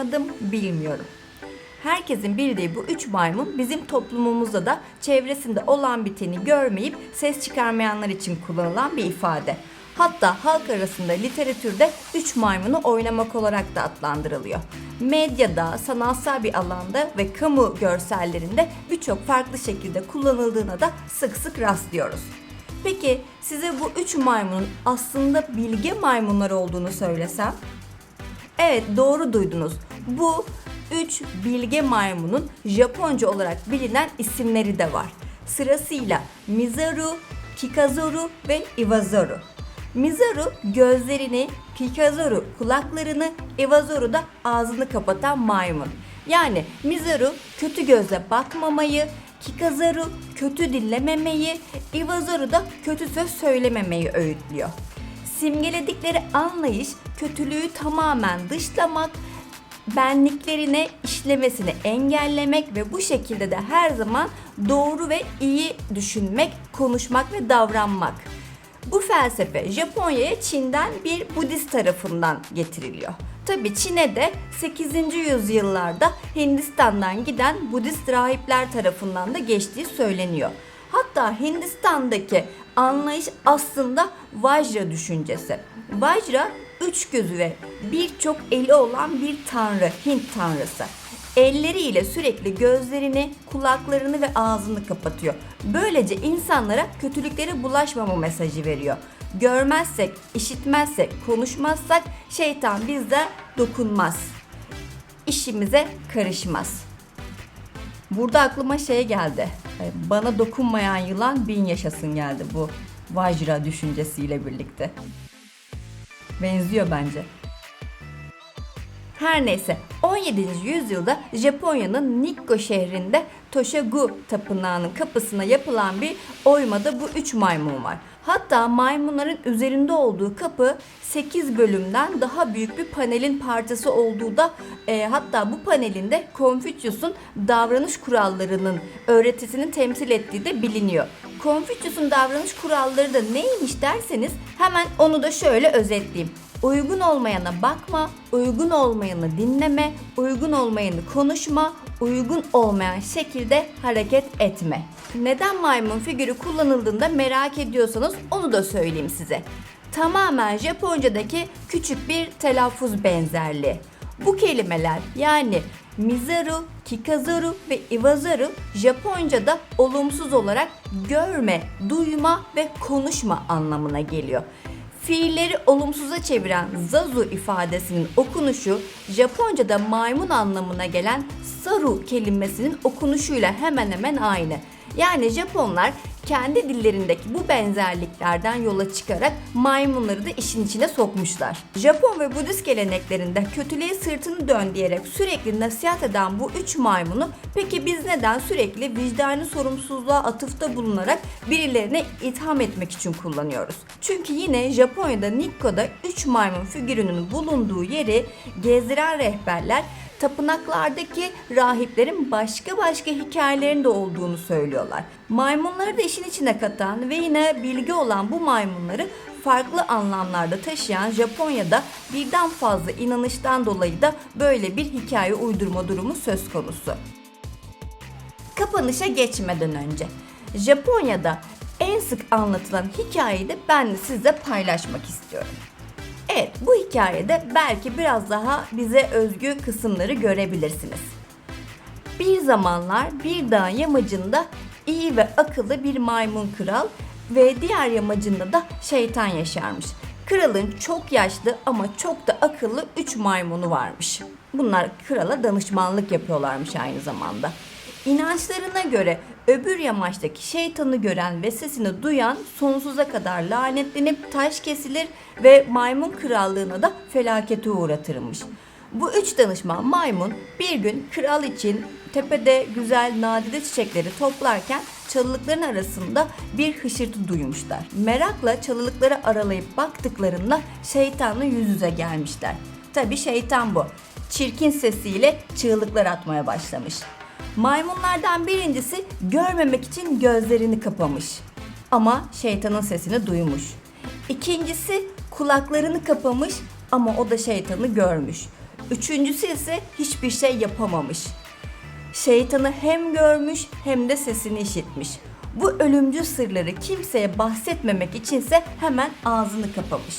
anladım bilmiyorum. Herkesin bildiği bu üç maymun bizim toplumumuzda da çevresinde olan biteni görmeyip ses çıkarmayanlar için kullanılan bir ifade. Hatta halk arasında literatürde üç maymunu oynamak olarak da adlandırılıyor. Medyada, sanatsal bir alanda ve kamu görsellerinde birçok farklı şekilde kullanıldığına da sık sık rastlıyoruz. Peki size bu üç maymunun aslında bilge maymunlar olduğunu söylesem? Evet doğru duydunuz. Bu üç bilge maymunun Japonca olarak bilinen isimleri de var. Sırasıyla Mizaru, Kikazoru ve Iwazoru. Mizaru gözlerini, Kikazoru kulaklarını, Iwazoru da ağzını kapatan maymun. Yani Mizaru kötü gözle bakmamayı, Kikazaru kötü dinlememeyi, Iwazoru da kötü söz söylememeyi öğütlüyor. Simgeledikleri anlayış kötülüğü tamamen dışlamak, benliklerine işlemesini engellemek ve bu şekilde de her zaman doğru ve iyi düşünmek, konuşmak ve davranmak. Bu felsefe Japonya'ya Çin'den bir Budist tarafından getiriliyor. Tabi Çin'e de 8. yüzyıllarda Hindistan'dan giden Budist rahipler tarafından da geçtiği söyleniyor. Hatta Hindistan'daki anlayış aslında Vajra düşüncesi. Vajra üç gözü ve birçok eli olan bir tanrı, Hint tanrısı. Elleriyle sürekli gözlerini, kulaklarını ve ağzını kapatıyor. Böylece insanlara kötülüklere bulaşmama mesajı veriyor. Görmezsek, işitmezsek, konuşmazsak şeytan bizde dokunmaz. İşimize karışmaz. Burada aklıma şey geldi. Bana dokunmayan yılan bin yaşasın geldi bu Vajra düşüncesiyle birlikte. Benziyor bence. Her neyse 17. yüzyılda Japonya'nın Nikko şehrinde Toshagu tapınağının kapısına yapılan bir oymada bu üç maymun var. Hatta maymunların üzerinde olduğu kapı 8 bölümden daha büyük bir panelin parçası olduğu da e, hatta bu panelinde Konfüçyus'un davranış kurallarının öğretisini temsil ettiği de biliniyor. Konfüçyus'un davranış kuralları da neymiş derseniz hemen onu da şöyle özetleyeyim. Uygun olmayana bakma, uygun olmayanı dinleme, uygun olmayanı konuşma, uygun olmayan şekilde hareket etme. Neden maymun figürü kullanıldığında merak ediyorsanız onu da söyleyeyim size. Tamamen Japonca'daki küçük bir telaffuz benzerliği. Bu kelimeler yani Mizaru, Kikazaru ve Iwazaru Japonca'da olumsuz olarak görme, duyma ve konuşma anlamına geliyor. Fiilleri olumsuza çeviren zazu ifadesinin okunuşu Japonca'da maymun anlamına gelen saru kelimesinin okunuşuyla hemen hemen aynı. Yani Japonlar kendi dillerindeki bu benzerliklerden yola çıkarak maymunları da işin içine sokmuşlar. Japon ve Budist geleneklerinde kötülüğe sırtını dön diyerek sürekli nasihat eden bu üç maymunu peki biz neden sürekli vicdani sorumsuzluğa atıfta bulunarak birilerine itham etmek için kullanıyoruz? Çünkü yine Japonya'da Nikko'da üç maymun figürünün bulunduğu yeri gezdiren rehberler tapınaklardaki rahiplerin başka başka hikayelerinde olduğunu söylüyorlar. Maymunları da işin içine katan ve yine bilgi olan bu maymunları farklı anlamlarda taşıyan Japonya'da birden fazla inanıştan dolayı da böyle bir hikaye uydurma durumu söz konusu. Kapanışa geçmeden önce Japonya'da en sık anlatılan hikayeyi de ben de sizle paylaşmak istiyorum. Evet, bu hikayede belki biraz daha bize özgü kısımları görebilirsiniz. Bir zamanlar bir dağ yamacında iyi ve akıllı bir maymun kral ve diğer yamacında da şeytan yaşarmış. Kralın çok yaşlı ama çok da akıllı 3 maymunu varmış. Bunlar krala danışmanlık yapıyorlarmış aynı zamanda. İnançlarına göre öbür yamaçtaki şeytanı gören ve sesini duyan sonsuza kadar lanetlenip taş kesilir ve maymun krallığına da felakete uğratırmış. Bu üç danışman maymun bir gün kral için tepede güzel nadide çiçekleri toplarken çalılıkların arasında bir hışırtı duymuşlar. Merakla çalılıkları aralayıp baktıklarında şeytanla yüz yüze gelmişler. Tabi şeytan bu. Çirkin sesiyle çığlıklar atmaya başlamış. Maymunlardan birincisi görmemek için gözlerini kapamış. Ama şeytanın sesini duymuş. İkincisi kulaklarını kapamış ama o da şeytanı görmüş. üçüncüsü ise hiçbir şey yapamamış. Şeytanı hem görmüş hem de sesini işitmiş. Bu ölümcül sırları kimseye bahsetmemek içinse hemen ağzını kapamış.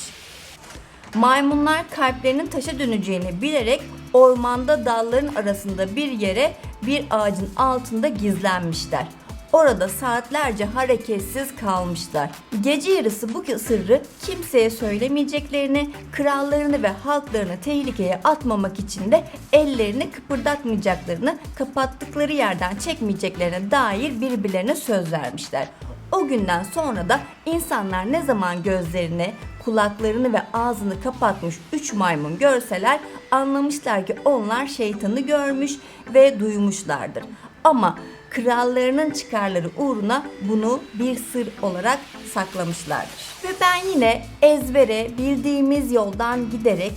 Maymunlar kalplerinin taşa döneceğini bilerek ormanda dalların arasında bir yere bir ağacın altında gizlenmişler. Orada saatlerce hareketsiz kalmışlar. Gece yarısı bu sırrı kimseye söylemeyeceklerini, krallarını ve halklarını tehlikeye atmamak için de ellerini kıpırdatmayacaklarını, kapattıkları yerden çekmeyeceklerine dair birbirlerine söz vermişler. O günden sonra da insanlar ne zaman gözlerini, kulaklarını ve ağzını kapatmış üç maymun görseler anlamışlar ki onlar şeytanı görmüş ve duymuşlardır. Ama krallarının çıkarları uğruna bunu bir sır olarak saklamışlardır. Ve ben yine ezbere bildiğimiz yoldan giderek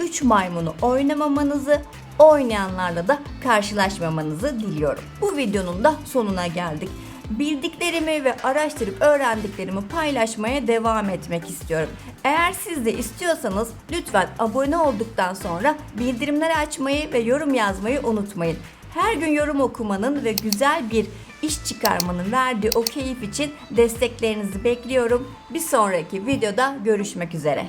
üç maymunu oynamamanızı, oynayanlarla da karşılaşmamanızı diliyorum. Bu videonun da sonuna geldik bildiklerimi ve araştırıp öğrendiklerimi paylaşmaya devam etmek istiyorum. Eğer siz de istiyorsanız lütfen abone olduktan sonra bildirimleri açmayı ve yorum yazmayı unutmayın. Her gün yorum okumanın ve güzel bir iş çıkarmanın verdiği o keyif için desteklerinizi bekliyorum. Bir sonraki videoda görüşmek üzere.